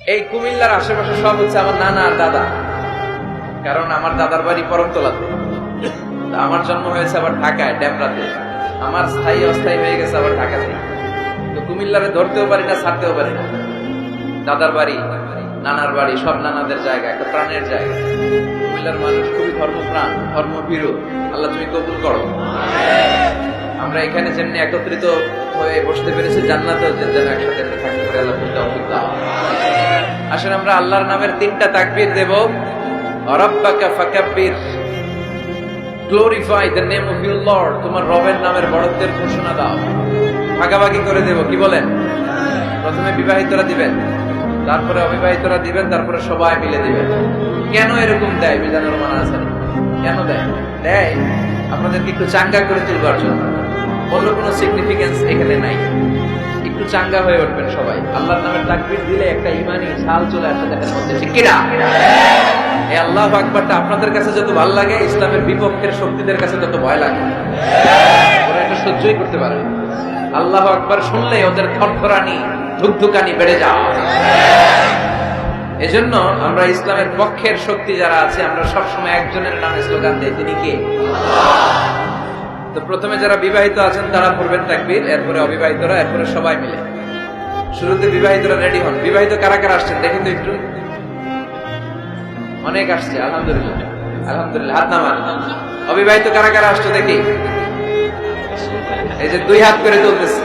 এই কুমিল্লার আশেপাশে সব হচ্ছে আমার নানা আর দাদা। কারণ আমার দাদার বাড়ি পরমতলাতে আমার জন্ম হয়েছে আবার ঢাকায় ড্যামরাতে আমার স্থায়ী অস্থায়ী হয়ে গেছে আবার ঢাকাতে। তো কুমিল্লারে ধরতেও পারি না, ছাড়তেও পারি না। দাদার বাড়ি, নানার বাড়ি, সব নানাদের জায়গা, একটা প্রাণের জায়গা। কুমিল্লার মানুষ খুবই ধর্মপ্রাণ, ধর্মভীরু। আল্লাহ তুমি কবুল করো। আমরা এখানে যেমনি একত্রিত হয়ে বসতে পেরেছি জান্নাতেও যেন একসাথে আসলে আমরা আল্লাহর নামের তিনটা তাকবীর দেব। Glorify the name of lord তোমার রবের নামের বড়ত্বের ঘোষণা দাও। ভাগাভাগি করে দেব, কি বলেন? প্রথমে বিবাহিতরা দিবেন, তারপরে অবিবাহিতরা দিবেন, তারপরে সবাই মিলে দিবেন। কেন এরকম দেয় কেন দেয়? দেয়? আপনাদেরকে একটু চাঙ্গা করে তুলবার জন্য। অন্য কোনো সিগনিফিকেন্স এখানে নাই। চাঙ্গা হয়ে উঠবেন সবাই। আল্লাহর নামের তাকবীর দিলে একটা ইমানি শাল চলে আসে দেখেন মধ্যে ঠিক এই আল্লাহ আকবরটা আপনাদের কাছে যত ভালো লাগে, ইসলামের বিপক্ষের শক্তিদের কাছে তত ভয় লাগে। ওরা এটা সহ্যই করতে পারে। আল্লাহ আকবর শুনলে ওদের থরথরানি, ধুকধুকানি বেড়ে যাও এজন্য আমরা ইসলামের পক্ষের শক্তি যারা আছে, আমরা সবসময় একজনের নামে স্লোগান দিই, তিনি কে? তো প্রথমে যারা বিবাহিত আছেন, তারা পড়বেন তাকবীর, এরপরে অবিবাহিতরা, এরপরে সবাই মিলে। শুরুতে বিবাহিতরা রেডি হন। বিবাহিত কারা কারা আসছেন দেখেন তো একটু। অনেক আসছে, আলহামদুলিল্লাহ। আলহামদুলিল্লাহ, হাত নামান। অবিবাহিত কারা কারা দেখি। এই যে দুই হাত করে তুলতেছে।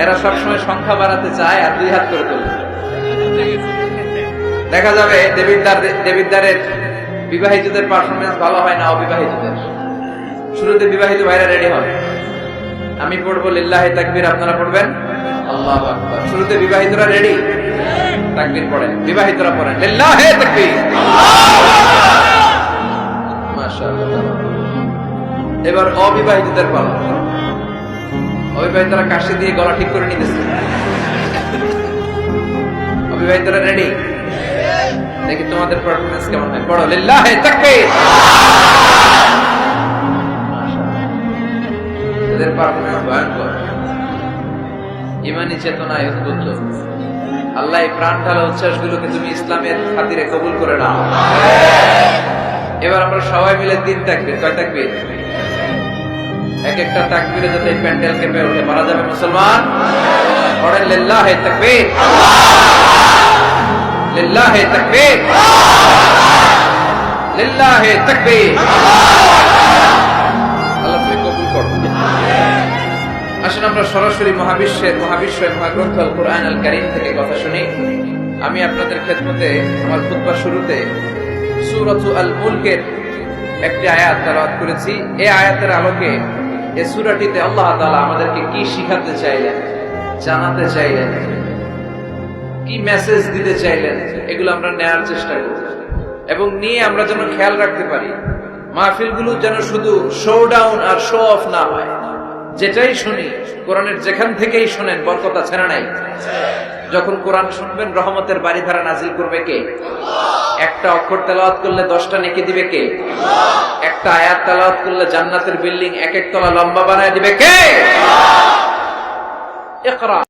এরা সবসময় সংখ্যা বাড়াতে চায় আর দুই হাত করে দেখা যাবে দেবিদ্দার দেবিদ্দারের বিবাহিতদের পারফরমেন্স ভালো হয় না অবিবাহিতদের। শুরুতে বিবাহিত ভাইরা রেডি হন। আমি পড়ব লিল্লাহে তাকবির, আপনারা পড়বেন? আল্লাহ শুরুতে বিবাহিতরা রেডি? তাকবির পড়েন। বিবাহিতরা পড়েন। লিল্লাহে তাকবীর। এবার অবিবাহিতদের পালা। অবিবাহিতরা কাশি দিয়ে গলা ঠিক করে নিতেছে। অবিবাহিতরা রেডি? দেখি তোমাদের পারফরমেন্স কেমন হয়। পড়ো। লিল্লাহে তাকবীর। ইমানি চেতনায় উদ্বুদ্ধ। আল্লাহ এই প্রাণ ঢালা উচ্ছ্বাস গুলোকে তুমি ইসলামের খাতিরে কবুল করে নাও। এবার আমরা সবাই মিলে তিন তাকবীর, কয় তাকবীর? এক একটা তাকবীরে যাতে প্যান্ডেল কেঁপে উঠে মারা যাবে মুসলমান। পড়েন, লিল্লাহে তাকবীর। লিল্লাহে তাকবীর। লিল্লাহে তাকবীর। আসুন আমরা সরাসরি মহাবিশ্বের মহাবিশ্বের মহাগ্রন্থ কোরআন আল কারীম থেকে কথা শুনি। আমি আপনাদের খেদমতে আমার খুতবা শুরুতে সূরাতু আল মুলকের একটি আয়াত তেলাওয়াত করেছি। এই আয়াতের আলোকে এ সুরাটিতে আল্লাহ তাআলা আমাদেরকে কি শিখাতে চাইলেন, জানাতে চাইলেন, কি মেসেজ দিতে চাইলেন, এগুলো আমরা নেয়ার চেষ্টা করব। এবং নিয়ে আমরা যেন খেয়াল রাখতে পারি, মাহফিলগুলো যেন শুধু শো ডাউন আর শো অফ না হয়। যেটাই শুনি, কোরআনের যেখান থেকেই শুনেন, বরকত না নাই? যখন কোরআন শুনবেন, রহমতের বাড়ি ধারা নাজিল করবে কে? একটা অক্ষর তেলাওয়াত করলে দশটা নেকি দিবে কে? একটা আয়াত তেলাওয়াত করলে জান্নাতের বিল্ডিং এক এক তলা লম্বা বানায় দিবে কে?